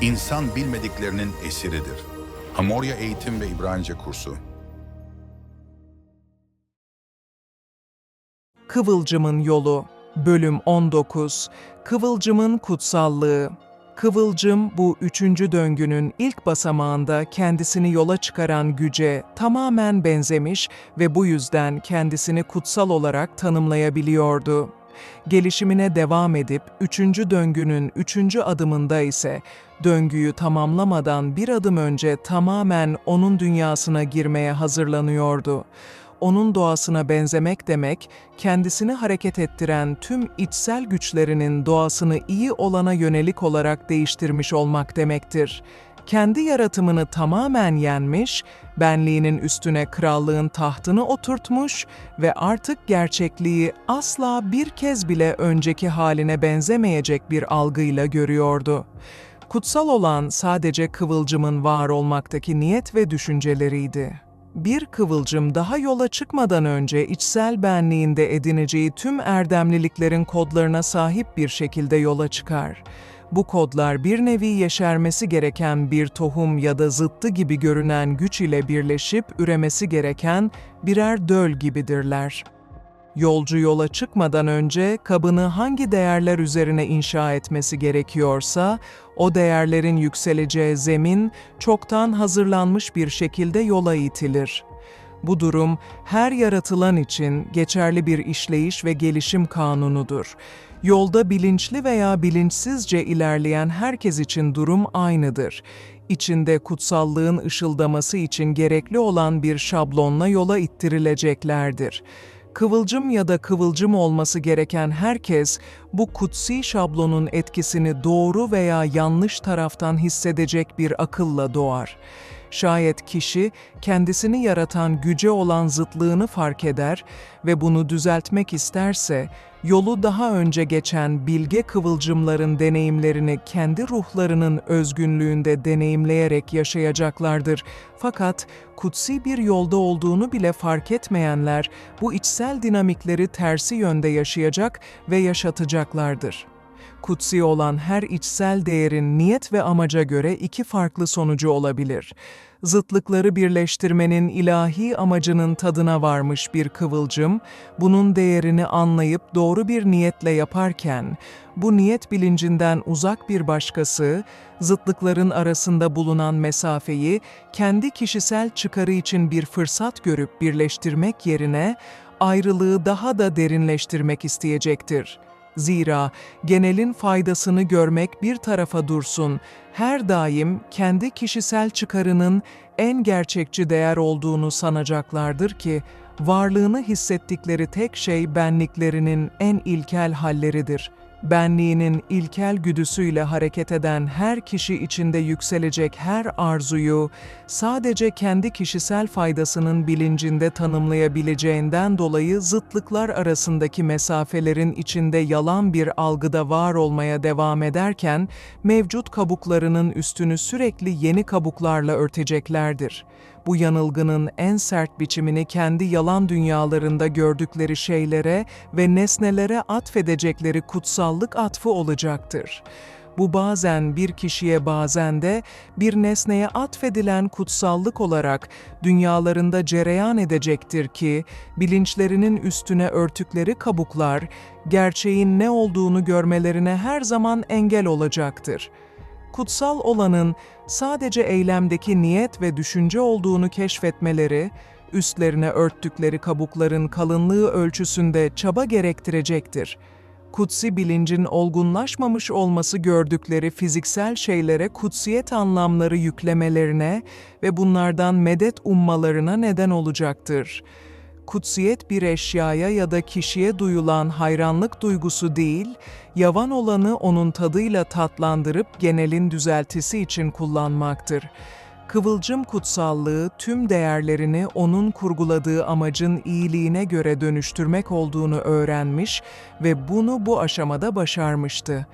İnsan bilmediklerinin esiridir. Hamorya Eğitim ve İbranice Kursu Kıvılcımın Yolu Bölüm 19 Kıvılcımın Kutsallığı Kıvılcım bu üçüncü döngünün ilk basamağında kendisini yola çıkaran güce tamamen benzemiş ve bu yüzden kendisini kutsal olarak tanımlayabiliyordu. Gelişimine devam edip üçüncü döngünün üçüncü adımında ise döngüyü tamamlamadan bir adım önce tamamen onun dünyasına girmeye hazırlanıyordu onun doğasına benzemek demek, kendisini hareket ettiren tüm içsel güçlerinin doğasını iyi olana yönelik olarak değiştirmiş olmak demektir. Kendi yaratımını tamamen yenmiş, benliğinin üstüne krallığın tahtını oturtmuş ve artık gerçekliği asla bir kez bile önceki haline benzemeyecek bir algıyla görüyordu. Kutsal olan sadece kıvılcımın var olmaktaki niyet ve düşünceleriydi. Bir kıvılcım daha yola çıkmadan önce içsel benliğinde edineceği tüm erdemliliklerin kodlarına sahip bir şekilde yola çıkar. Bu kodlar bir nevi yeşermesi gereken bir tohum ya da zıttı gibi görünen güç ile birleşip üremesi gereken birer döl gibidirler. Yolcu yola çıkmadan önce kabını hangi değerler üzerine inşa etmesi gerekiyorsa, o değerlerin yükseleceği zemin çoktan hazırlanmış bir şekilde yola itilir. Bu durum her yaratılan için geçerli bir işleyiş ve gelişim kanunudur. Yolda bilinçli veya bilinçsizce ilerleyen herkes için durum aynıdır. İçinde kutsallığın ışıldaması için gerekli olan bir şablonla yola ittirileceklerdir. Kıvılcım ya da kıvılcım olması gereken herkes bu kutsi şablonun etkisini doğru veya yanlış taraftan hissedecek bir akılla doğar. Şayet kişi kendisini yaratan güce olan zıtlığını fark eder ve bunu düzeltmek isterse, yolu daha önce geçen bilge kıvılcımların deneyimlerini kendi ruhlarının özgünlüğünde deneyimleyerek yaşayacaklardır. Fakat kutsi bir yolda olduğunu bile fark etmeyenler bu içsel dinamikleri tersi yönde yaşayacak ve yaşatacaklardır. Kutsi olan her içsel değerin niyet ve amaca göre iki farklı sonucu olabilir. Zıtlıkları birleştirmenin ilahi amacının tadına varmış bir kıvılcım, bunun değerini anlayıp doğru bir niyetle yaparken, bu niyet bilincinden uzak bir başkası, zıtlıkların arasında bulunan mesafeyi kendi kişisel çıkarı için bir fırsat görüp birleştirmek yerine, ayrılığı daha da derinleştirmek isteyecektir.'' Zira genelin faydasını görmek bir tarafa dursun, her daim kendi kişisel çıkarının en gerçekçi değer olduğunu sanacaklardır ki, varlığını hissettikleri tek şey benliklerinin en ilkel halleridir. Benliğinin ilkel güdüsüyle hareket eden her kişi içinde yükselecek her arzuyu sadece kendi kişisel faydasının bilincinde tanımlayabileceğinden dolayı zıtlıklar arasındaki mesafelerin içinde yalan bir algıda var olmaya devam ederken mevcut kabuklarının üstünü sürekli yeni kabuklarla örteceklerdir bu yanılgının en sert biçimini kendi yalan dünyalarında gördükleri şeylere ve nesnelere atfedecekleri kutsallık atfı olacaktır. Bu bazen bir kişiye bazen de bir nesneye atfedilen kutsallık olarak dünyalarında cereyan edecektir ki, bilinçlerinin üstüne örtükleri kabuklar, gerçeğin ne olduğunu görmelerine her zaman engel olacaktır.'' Kutsal olanın sadece eylemdeki niyet ve düşünce olduğunu keşfetmeleri, üstlerine örttükleri kabukların kalınlığı ölçüsünde çaba gerektirecektir. Kutsi bilincin olgunlaşmamış olması gördükleri fiziksel şeylere kutsiyet anlamları yüklemelerine ve bunlardan medet ummalarına neden olacaktır.'' Kutsiyet bir eşyaya ya da kişiye duyulan hayranlık duygusu değil, yavan olanı onun tadıyla tatlandırıp genelin düzeltisi için kullanmaktır. Kıvılcım kutsallığı tüm değerlerini onun kurguladığı amacın iyiliğine göre dönüştürmek olduğunu öğrenmiş ve bunu bu aşamada başarmıştı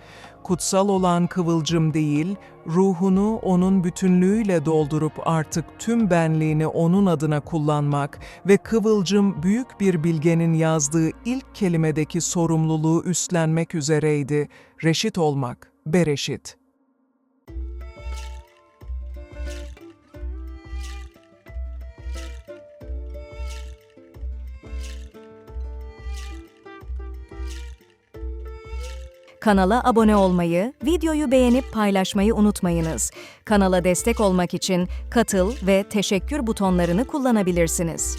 kutsal olan kıvılcım değil, ruhunu onun bütünlüğüyle doldurup artık tüm benliğini onun adına kullanmak ve kıvılcım büyük bir bilgenin yazdığı ilk kelimedeki sorumluluğu üstlenmek üzereydi, reşit olmak, bereşit. Kanala abone olmayı, videoyu beğenip paylaşmayı unutmayınız. Kanala destek olmak için katıl ve teşekkür butonlarını kullanabilirsiniz.